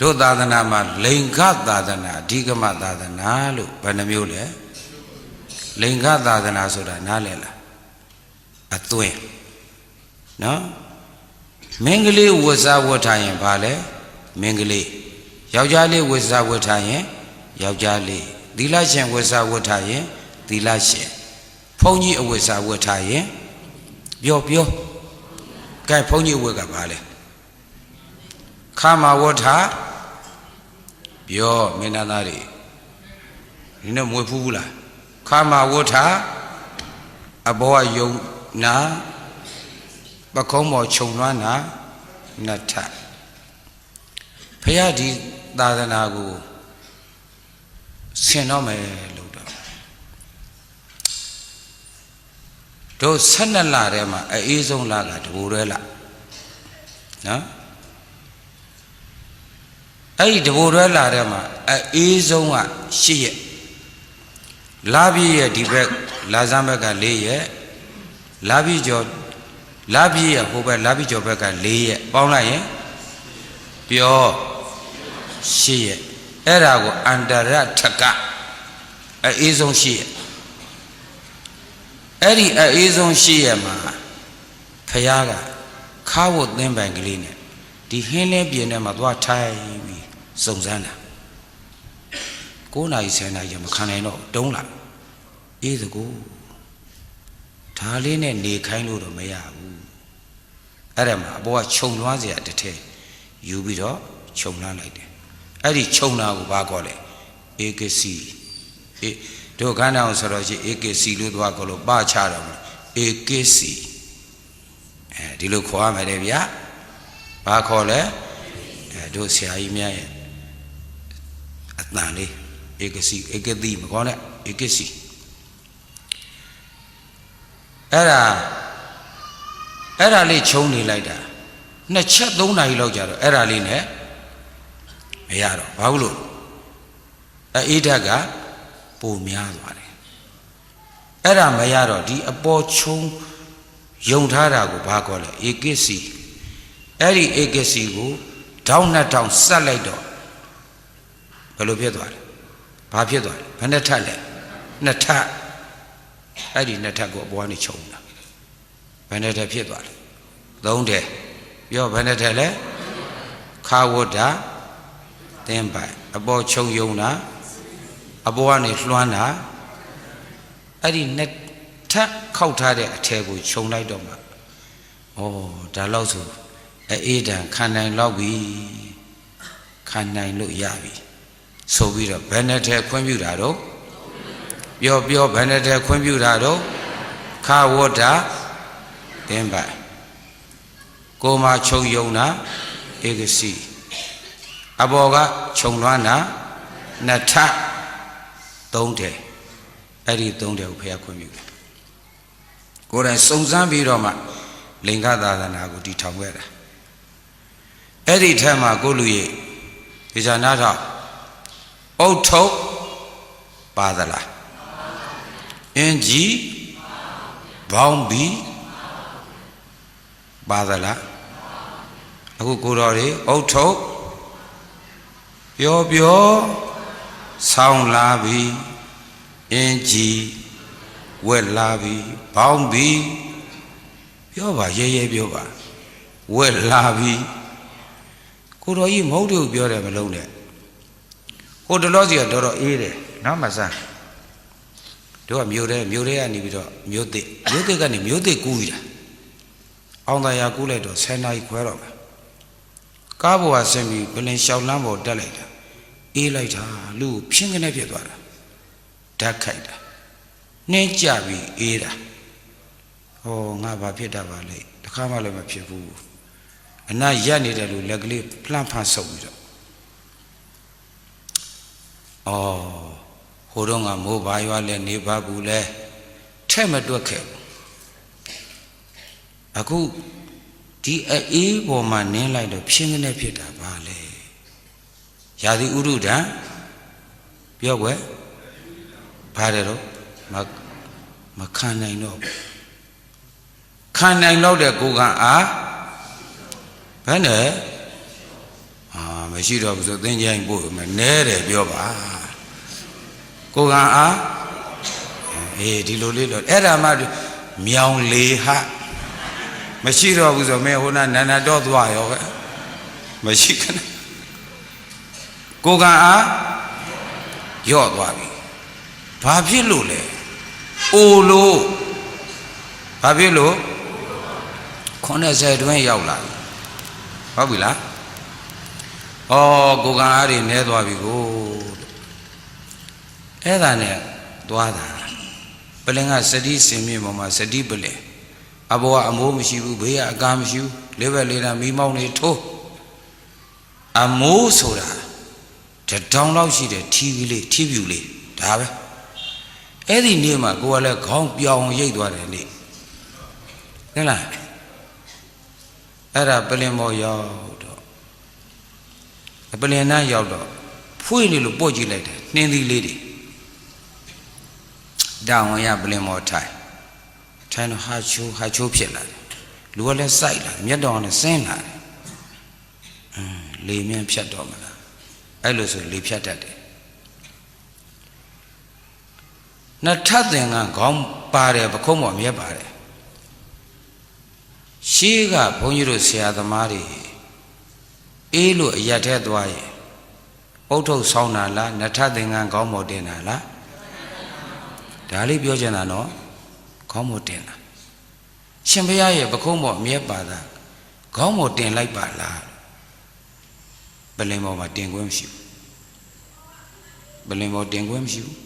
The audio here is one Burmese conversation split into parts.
တို့သာသနာမှာလိင်္ဂသာသနာအဓိကမသာသနာလို့ဘယ်နှမျိုးလဲလိင်္ဂသာသနာဆိုတာနားလည်လားအသွင်နော်မင်္ဂလေးဝတ်စားဝတ်ထားရင်ဘာလဲမင်္ဂလေးယောက်ျားလေးဝတ်စားဝတ်ထားရင်ယောက်ျားလေးသီလရှင်ဝတ်စားဝတ်ထားရင်သီလရှင်ဘုန်းကြီးအဝတ်စားဝတ်ထားရင်ပြောပြောကဲဘုန်းကြီးအဝတ်ကဘာလဲ ခါမဝတ်ထားပြောမင်းသားတွေဒီနဲ့မွေဖူးဘူးလားခါမဝတ်ထားအဘောကယုံနာပကုံးပေါ်ခြုံလွှမ်းတာနတ်ထဖရာဒီသာသနာကိုဆင်တော့မယ်လို့တော့တို့12လထဲမှာအေးဆုံးလကတဘူရဲလနော် အဲ့ဒီတဘူရဲလထဲမှာအေးဆုံးက8ရက်လာပြည့်ရဲ့ဒီဘက်လာစမ်းဘက်က4ရက်လာပြည့်ကျော်လာပြည့်ရဲ့ဟိုဘက်လာပြည့်ကျော်ဘက်က4ရက်ပေါင်းလိုက်ရင်ပြော8ရက်အဲ့ဒါကိုအန္တရထကအေးဆုံး8ရက်အဲ့ဒီအေးဆုံး8ရက်မှာဖယားကခါဝတ်သင်းပိုင်ကလေးနဲ့ဒီဟင်းလင်းပြင်းထဲမှာသွားထိုင်ပြီး စုံစမ်းတာ9နာရီ10နာရီမခံနိုင်တော့တုံးလာအေးစကူဒါလေးနဲ့နေခိုင်းလို့တော့မရဘူးအဲ့ဒါမှာအပေါ်ကခြုံလွှမ်းเสียတစ်ထည့်ယူပြီးတော့ခြုံလွှမ်းလိုက်တယ်အဲ့ဒီခြုံတာကိုဘာခေါ်လဲဧကစီအေးတို့ခန္ဓာအောင်ဆိုတော့ရှိဧကစီလို့သွားခေါ်လို့ပချတော့မလို့ဧကစီအဲဒီလိုခေါ်ရမယ်လေဗျာဘာခေါ်လဲအဲတို့ဆရာကြီးများရဲ့ အတန်လေးဧကစီဧကတိမခေါ်နဲ့ဧကစီအဲ့ဒါအဲ့ဒါလေးခြုံနေလိုက်တာနှစ်ချက်သုံးနာရီလောက်ကြာတော့အဲ့ဒါလေးနဲ့မရတော့ဘာလို့အေးဓာတ်ကပိုများသွားတယ်အဲ့ဒါမရတော့ဒီအပေါ်ခြုံယုံထားတာကိုဘာခေါ်လဲဧကစီအဲ့ဒီဧကစီကိုထောင်းနှစ်ထောင်ဆက်လိုက်တော့ ဘယ်လိုဖြစ်သွားလဲဘာဖြစ်သွားလဲဘယ်နဲ့ထက်လဲနှစ်ထပ်အဲ့ဒီနှစ်ထပ်ကိုအပေါ်ကနေခြုံတာဘယ်နဲ့ထက်ဖြစ်သွားလဲသုံးတယ်ပြောဘယ်နဲ့ထက်လဲခါဝတ္တာတင်းပိုင်အပေါ်ခြုံယုံတာအပေါ်ကနေလွှမ်းတာအဲ့ဒီနှစ်ထပ်ခောက်ထားတဲ့အထည်ကိုခြုံလိုက်တော့မှဩဒါတော့ဆိုအေးတန်ခံနိုင်တော့ပြီခံနိုင်လို့ရပြီ ဆိုပြီးတော့ဘယ်နဲ့ထဲခွင့်ပြုတာတော့ပြောပြောဘယ်နဲ့ထဲခွင့်ပြုတာတော့ခါဝတ္တာတင်းပိုင်ကိုမချုပ်ယုံတာဧကစီအဘော်ကခြုံလွှမ်းတာနှစ်ထပ်သုံးတယ်အဲ့ဒီသုံးတယ်ကိုဖះခွင့်ပြုတယ်ကိုယ်တိုင်စုံစမ်းပြီးတော့မှလင်္ကာသာသနာကိုတည်ထောင်ခဲ့တာအဲ့ဒီထက်မှာကိုလူရဲ့ဒီဇာနာတော့ အုတ်ထုတ်ပါသလားအင်ကြီးဘောင်းဘီပါသလားအခုကိုတော်တွေအုတ်ထုတ်ပြောပြောဆောင်းလာပြီအင်ကြီးဝက်လာပြီဘောင်းဘီပြောပါရဲရဲပြောပါဝက်လာပြီကိုတော်ကြီးမဟုတ်တယ်ပြောတယ်မလုံးနဲ့ ဟိုတလောစီကတော်တော်အေးတယ်နော်မဆန်းတို့ကမြို့ထဲမြို့ထဲကနေပြီးတော့မြို့သစ်မြို့သစ်ကနေမြို့သစ်ကူးရတာအောင်တရားကူးလိုက်တော့10နာရီခွဲတော့မယ်ကားပေါ်ကဆင်းပြီးဘလင်လျှောက်လမ်းပေါ်တက်လိုက်တာအေးလိုက်တာလူကိုဖြင်းကနေဖြစ်သွားတာဓာတ်ခိုက်တာနှင်းကြပြီးအေးတာဟောငါဘာဖြစ်တာပါလဲတခါမှလည်းမဖြစ်ဘူးအနာရက်နေတယ်လို့လက်ကလေးလှမ်းဖန်ဆုပ်ပြီးတော့ အော်ဟိုတော့ငါမိုးဘာရွာလဲနေပါဘူးလဲထဲ့မတွက်ခဲ့ဘူးအခုဒီအေးပေါ်မှာနင်းလိုက်တော့ဖြင်းကနေဖြစ်တာပါလေရာသီဥရုဒံပြောကွယ်ဘာတယ်တော့မမခံနိုင်တော့ဘူးခံနိုင်တော့တဲ့ကိုကအားဘယ်နဲ့အာမမရှိတော့ဘူးဆိုသင်ချိုင်းပို့မယ်နဲတယ်ပြောပါ ကိုကံအားအေးဒီလိုလေးတော့အဲ့ဒါမှမြောင်လေဟမရှိတော့ဘူးဆိုမင်းဟိုနာနန္ဒတော့သွားရောပဲမရှိခနဲ့ကိုကံအားယော့သွားပြီဘာဖြစ်လို့လဲအိုလို့ဘာဖြစ်လို့80တွင်းရောက်လာပြီဟုတ်ပြီလားဩကိုကံအားတွေနဲသွားပြီကို အဲ့ဒါနဲ့သွားတာပလင်ကစတိစင်မြင့်ပေါ်မှာစတိပလင်အဘောကအမိုးမရှိဘူးဘေးကအကာမရှိဘူးလေးဘက်လေးတာမိမောင်းနေထိုးအမိုးဆိုတာတတောင်လောက်ရှိတဲ့ထီးကြီးလေးထီးပြူလေးဒါပဲအဲ့ဒီနေ့မှာကိုကလည်းခေါင်းပြောင်ရိတ်သွားတယ်နေ့ဟဲ့လားအဲ့ဒါပလင်မော်ရောက်တော့ပလင်နားရောက်တော့ဖွေးနေလို့ပို့ကြည့်လိုက်တယ်နှင်းသီးလေးတွေ တောင်ဝင်ရပလင်မော်ထိုင်ထိုင်တော့ဟာချိုးဟာချိုးဖြစ်လာတယ်လူကလည်းစိုက်လာမျက်တော်ကလည်းဆင်းလာတယ်အင်းလေမြန်းဖြတ်တော့မလားအဲ့လိုဆိုလေဖြတ်တတ်တယ်နှစ်ထပ်သင်္ကန်းခေါင်းပါတယ်ပခုံးပေါ်မြက်ပါတယ်ရှေးကဘုန်းကြီးတို့ဆရာသမားတွေအေးလို့အရက်ထဲသွားရင်ပုတ်ထုတ်ဆောင်းတာလားနှစ်ထပ်သင်္ကန်းခေါင်းပေါ်တင်တာလား ဒါလေးပြောချင်တာနော်ခေါင်းပေါ်တင်တာရှင်ဘုရားရဲ့ပခုံးပေါ်မြက်ပါတာခေါင်းပေါ်တင်လိုက်ပါလားပလင်ပေါ်မှာတင်ခွင့်မရှိဘူးပလင်ပေါ်တင်ခွင့်မရှိဘူး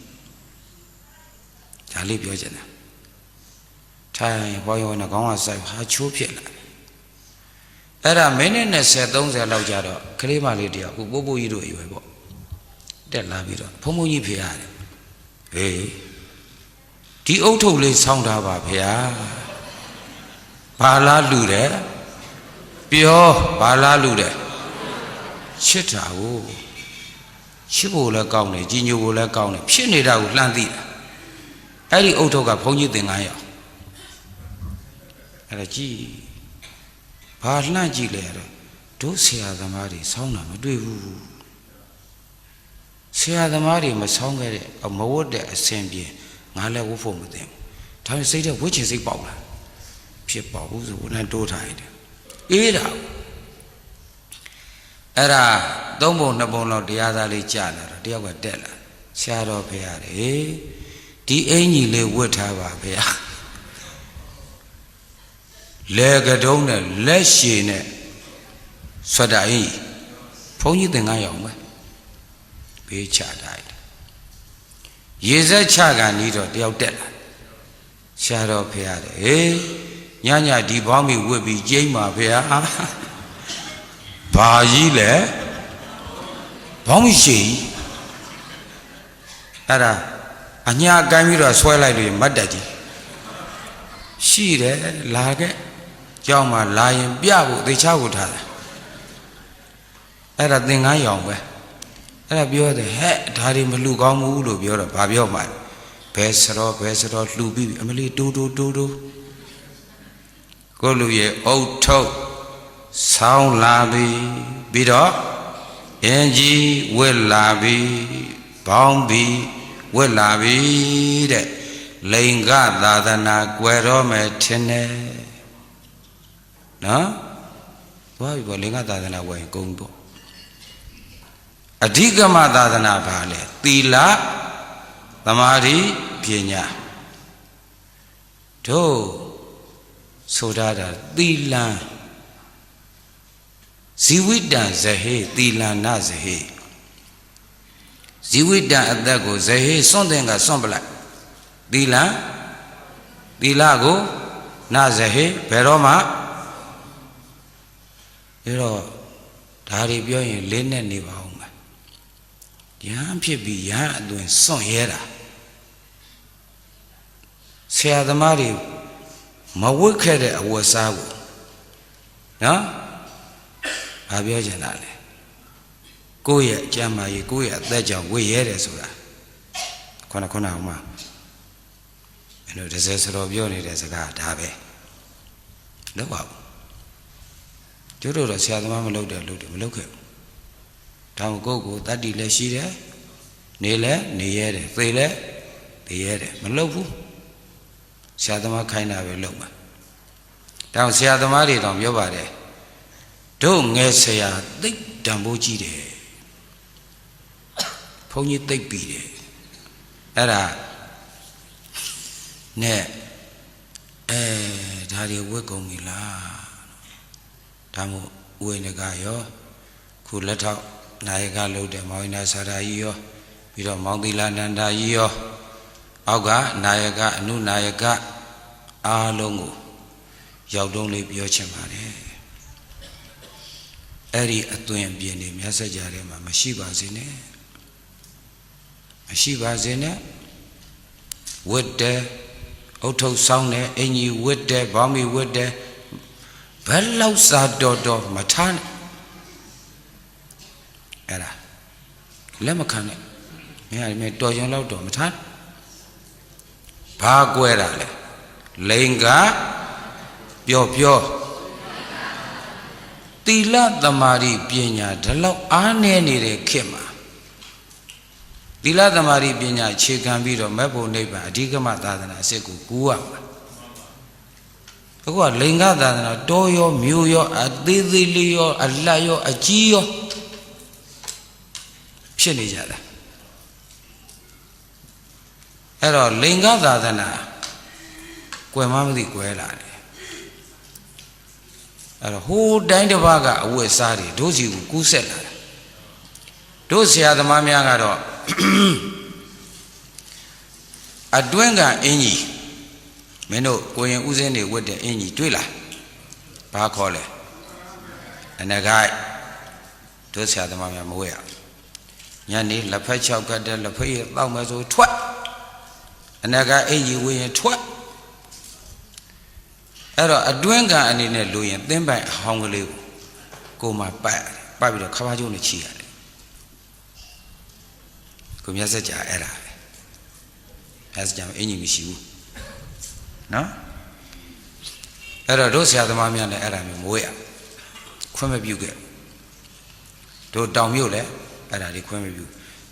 ဒါလေးပြောချင်တာထိုင်ဟောရောနဲ့ခေါင်းကစိုက်ဟာချိုးဖြစ်လာတယ်အဲ့ဒါမိနစ်20 30လောက်ကြာတော့ကလေးမလေးတယောက်အခုပို့ပို့ကြီးတို့အရွယ်ပေါ့တက်လာပြီးတော့ဘုံဘုံကြီးဖေရတယ်ဟေး ဒီအုတ်ထုတ်လေးဆောင်းထားပါဗျာဘာလားလူတယ်ပြောဘာလားလူတယ်ချစ်တာကိုချစ်ဖို့လည်းကောင်းတယ်ကြီးညိုဖို့လည်းကောင်းတယ်ဖြစ်နေတာကိုလှမ်းသိတာအဲ့ဒီအုတ်ထုတ်ကဘုန်းကြီးသင်္ကန်းရောက်အဲ့ဒါကြည်ဘာလှမ်းကြည့်လဲတော့တို့ဆရာသမားတွေဆောင်းတာမတွေ့ဘူးဆရာသမားတွေမဆောင်းခဲ့တဲ့မဝတ်တဲ့အစဉ်ပြေ ငါလည်းဝတ်ဖို့မသိဘူးဒါပေမဲ့စိတ်ထဲဝတ်ချင်စိတ်ပေါက်လာဖြစ်ပေါက်ဘူးဆိုလည်းတိုးထားရတယ်အေးတာအဲ့ဒါသုံးပုံနှစ်ပုံလောက်တရားသားလေးကြာလာတော့တယောက်ကတက်လာဆရာတော်ဖေရတယ်ဒီအင်ကြီးလေးဝတ်ထားပါဖေဟာလေကတုံးနဲ့လက်ရှည်နဲ့ဆွတ်တာအင်ကြီးဘုန်းကြီးသင်္ကန်းရောက်မယ်ဘေးချတိုင်း ရေစက်ချကန်ဤတော့တယောက်တက်လာရှားတော့ဖရတယ်ဟေးညညဒီဘောင်းမီဝတ်ပြီးကျိမ့်ပါဖရဘာကြီးလဲဘောင်းမီရှိအဲ့ဒါအညာကိုင်းပြီးတော့ဆွဲလိုက်လို့မတ်တက်ကြီးရှိတယ်လာခဲ့ကြောင်းမှာလာရင်ပြဖို့သေချာဖို့ထားတယ်အဲ့ဒါသင်္ကန်းရောင်ပဲ အဲ့ဒါပြောတယ်ဟဲ့ဒါတွေမလှကောင်းဘူးလို့ပြောတော့ဘာပြောမှဘယ်စရောဘယ်စရောလှပြီးအမလီတူတူတူတူကိုလူရဲ့အုတ်ထုတ်ဆောင်းလာပြီပြီးတော့အင်ကြီးဝက်လာပြီဘောင်းပြီဝက်လာပြီတဲ့လိန်ကသာသနာကွယ်တော့မယ်ထင်တယ်နော်သွားပြီပေါ့လိန်ကသာသနာဝယ်ရင်ကုန်ပေါ့ အဓိကမသာသနာပါလေသီလသမာဓိပညာတို့ဆိုထားတာသီလံဇီဝိတံဇဟေသီလနာဇဟေဇီဝိတံအသက်ကိုဇဟေစွန့်တဲ့ကစွန့်ပလိုက်သီလံသီလကိုနာဇဟေဘယ်တော့မှအဲတော့ဒါတွေပြောရင်လေးနဲ့နေပါဦး ယဟန်ဖြစ်ပြီးယဟန်အသွင်စွန့်ရဲတာဆရာသမားတွေမဝတ်ခဲ့တဲ့အဝတ်စားကိုနော်ဘာပြောချင်တာလဲကိုယ့်ရဲ့အကျမ်းမာရေးကိုယ့်ရဲ့အသက်ကြောင့်ဝတ်ရဲတယ်ဆိုတာခုနခုနအောင်မမင်းတို့တစ်စဲဆိုတော့ပြောနေတဲ့စကားဒါပဲလောက်ပါဘူးကျတို့တော့ဆရာသမားမလုပ်တယ်လို့တယ်မလုပ်ခဲ့ဘူး ဒါမှကိုယ့်ကိုယ်တတ္တိလည်းရှိတယ်နေလည်းနေရတယ်သေလည်းသေရတယ်မလုပ်ဘူးဆရာသမားခိုင်းတာပဲလုပ်မှာဒါဆရာသမားတွေတောင်ပြောပါတယ်တို့ငယ်ဆရာသိပ်တန်ဖိုးကြီးတယ်ဘုန်းကြီးသိပ်ပြီးတယ်အဲ့ဒါနဲ့အဲဒါတွေဝတ်ကုန်ပြီလားဒါမို့ဥဝိနကရောခုလက်ထောက် နာယကလုပ်တဲ့မောင်နာစာရာကြီးရောပြီးတော့မောင်သီလာနန္ဒာကြီးရောအောက်ကနာယကအနုနာယကအားလုံးကိုရောက်တုံးလေးပြောချင်ပါတယ်အဲ့ဒီအသွင်အပြင်နေမြတ်စကြာထဲမှာမရှိပါစေနဲ့မရှိပါစေနဲ့ဝတ်တယ်အုတ်ထုတ်ဆောင်းတယ်အင်ကြီးဝတ်တယ်ဘောင်းမီဝတ်တယ်ဘယ်လောက်စာတော်တော်မထားနဲ့ အဲ့ဒါလက်မခံနဲ့မင်းကမင်းတော်ကြုံလောက်တော့မထားဘာကွဲတာလဲလိန်ကပျော့ပျော့တီလသမာဓိပညာဒီလောက်အားနည်းနေတဲ့ခေတ်မှာသီလသမာဓိပညာအခြေခံပြီးတော့မဲ့ဖို့နိဗ္ဗာန်အဓိကမသာသနာအစစ်ကိုကူးရမှာအခုကလိင်္ဂသာသနာတောရောမြို့ရောအသေးသေးလေးရောအလတ်ရောအကြီးရော ဖြစ်နေကြတာအဲ့တော့လိင်္ဂသာသနာကွယ်မမသိကွယ်လာတယ်အဲ့တော့ဟိုတိုင်းတစ်ပါးကအဝတ်စားတွေတို့စီကိုကူးဆက်လာတာတို့ဆရာသမားများကတော့အတွင်းကအင်ကြီးမင်းတို့ကိုရင်ဥစဉ်တွေဝတ်တဲ့အင်ကြီးတွေ့လားဘာခေါ်လဲအနဂိုက်တို့ဆရာသမားများမဝတ်ရ ညနေလက်ဖက်ချောက်ကတ်တဲ့လက်ဖက်ရတောက်မယ်ဆိုထွက်အနဂိုက်အင်ကြီးဝတ်ရင်ထွက်အဲ့တော့အတွင်းကအနေနဲ့လူရင်သင်းပိုင်အဟောင်းကလေးကိုကိုမှပတ်ရတယ်ပတ်ပြီးတော့ခါးပါးကျုံးနဲ့ချီရတယ်ကိုမြတ်စကြာအဲ့ဒါပဲမြတ်စကြာအင်ကြီးမရှိဘူးနော်အဲ့တော့တို့ဆရာသမားများလည်းအဲ့ဒါမျိုးမဝေ့ရခွင့်မပြုခဲ့တို့တောင်မြို့လည်း အဲ့ဒါလေးခွင့်မပြု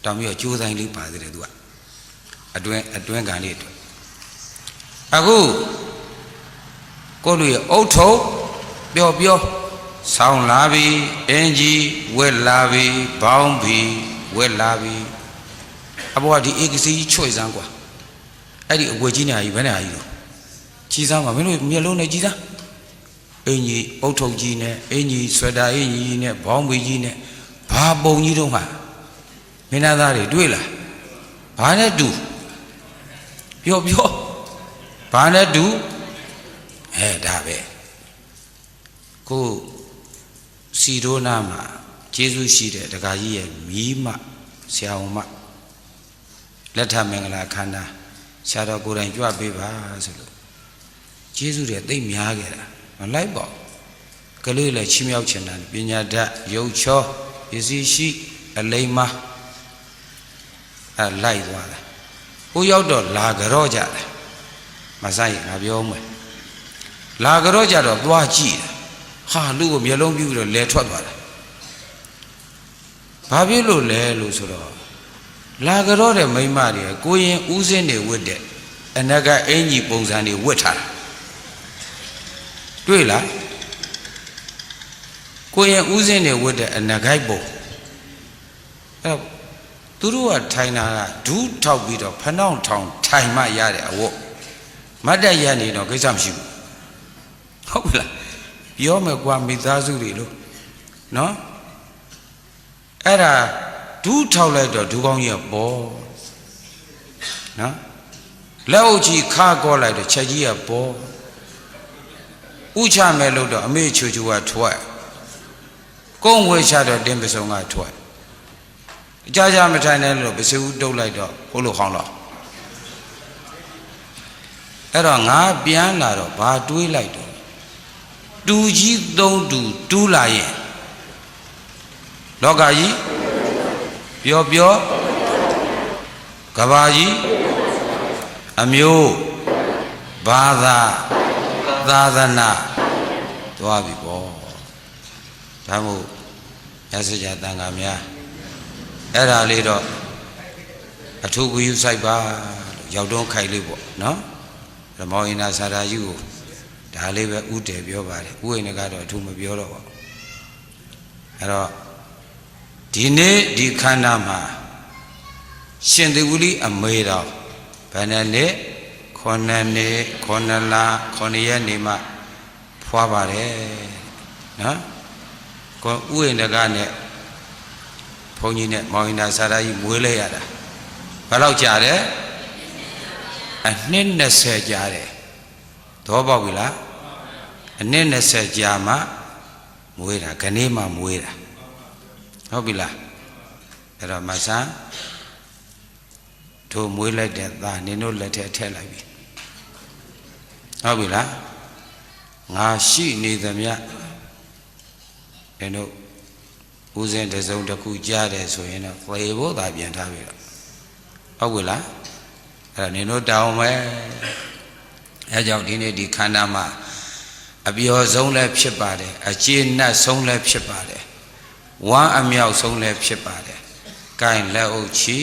တောင်းပြီးတော့ကြိုးဆိုင်လေးပါသေးတယ်သူကအတွင်းအတွင်းကန်လေးအတွက်အခုကိုလူရဲ့အုတ်ထုပ်ပျော်ပျော်ဆောင်းလာပြီအင်ကြီးဝက်လာပြီဘောင်းပြီဝက်လာပြီအဘောကဒီအေကစီချွေစမ်းကွာအဲ့ဒီအွယ်ကြီးနေရာကြီးဘယ်နေရာကြီးလို့ကြီးစမ်းပါမင်းတို့မျက်လုံးနဲ့ကြီးစမ်းအင်ကြီးအုတ်ထုပ်ကြီးနဲ့အင်ကြီးဆွေတာအင်ကြီးနဲ့ဘောင်းပြီကြီးနဲ့ ဘာပုံကြီးတော့မှမင်းသားတွေတွေ့လားဘာနဲ့တူပြောပြောဘာနဲ့တူအဲဒါပဲကိုစီရိုးနာမှာကျေးဇူးရှိတဲ့ဒကာကြီးရဲ့မိမဆရာဝန်မလက်ထမင်္ဂလာခန္ဓာဆရာတော်ကိုယ်တိုင်ကြွပေးပါဆိုလို့ကျေးဇူးတွေသိမ့်များခဲ့တာမလိုက်ပါဘူးကလေးလည်းချီးမြှောက်ချင်တာပညာတတ်ရုပ်ချော ပစ္စည်းရှိအလိမ္မာအဲလိုက်သွားတာဟိုရောက်တော့လာကြော့ကြတယ်မဆိုင်ငါပြောမယ်လာကြော့ကြတော့သွားကြည့်တယ်ဟာလူကိုမျက်လုံးပြူပြီးတော့လဲထွက်သွားတာဘာဖြစ်လို့လဲလို့ဆိုတော့လာကြော့တဲ့မိန်းမတွေကိုရင်ဥစင်းတွေဝတ်တဲ့အနကအင်ကြီးပုံစံတွေဝတ်ထားတာတွေ့လား ကိုရင်ဥစင်းတွေဝတ်တဲ့အနဂိုက်ပုံအဲသူတို့ကထိုင်တာကဒူးထောက်ပြီးတော့ဖနှောင်းထောင်ထိုင်မှရတဲ့အဝတ်မတ်တက်ရနေတော့ကိစ္စမရှိဘူးဟုတ်ပြီလားပြောမယ်ကွာမိသားစုတွေလို့နော်အဲ့ဒါဒူးထောက်လိုက်တော့ဒူးကောင်းကြီးကပေါ်နော်လက်အုပ်ကြီးခါကောလိုက်တော့ချက်ကြီးကပေါ်ဥချမယ်လို့တော့အမေချူချူကထွက် ကုန်းဝေချတော့တင်းပစုံကထွက်အကြကြမထိုင်နဲ့လို့ပစီဦးတုတ်လိုက်တော့ဟိုလိုခေါင်းတော့အဲ့တော့ငါပြန်လာတော့ဘာတွေးလိုက်တော့တူကြီးသုံးတူတူးလာရင်လောကကြီးပျော်ပျော်ကဘာကြီးအမျိုးဘာသာသာသနာသွားပြီပေါ့ ဒါမို့ရစကြတန်ခါများအဲ့ဒါလေးတော့အထူးဂရုစိုက်ပါလို့ရောက်တော့ခိုက်လေးပေါ့နော်ဓမ္မောရင်နာစာရာကြီးကိုဒါလေးပဲဥတည်ပြောပါတယ်ဥဝိနကတော့အထူးမပြောတော့ပါဘူးအဲ့တော့ဒီနေ့ဒီခန္ဓာမှာရှင်သေဝလိအမေတော်ဘယ်နဲ့နေ့ခုနှစ်နေ့ခုနှစ်လခုနှစ်ရက်နေမှဖွာပါတယ်နော် ကိုဥဝိနကနဲ့ဘုန်းကြီးနဲ့မောင်ရင်နာစာရာကြီးမွေးလဲရတာဘယ်လောက်ကြာတယ်အနှစ်20ကြာတယ်သဘောပေါက်ပြီလားအနှစ်20ကြာမှမွေးတာခဏမှမွေးတာဟုတ်ပြီလားအဲ့တော့မဆန်းတို့မွေးလိုက်တဲ့သားနင်တို့လက်ထဲထည့်လိုက်ပြီဟုတ်ပြီလားငါရှိနေသမျှ နင်တို့ဦးစင်းတစ်စုံတစ်ခုကြားတယ်ဆိုရင်တော့သေဖို့သာပြန်ထားပြီတော့ဟုတ်ပြီလားအဲ့တော့နင်တို့တောင်းမယ်အဲကြောင့်ဒီနေ့ဒီခန္ဓာမှာအပျော်ဆုံးလည်းဖြစ်ပါတယ်အကျေနပ်ဆုံးလည်းဖြစ်ပါတယ်ဝမ်းအမြောက်ဆုံးလည်းဖြစ်ပါတယ်။ကိုင်လက်အုပ်ချီ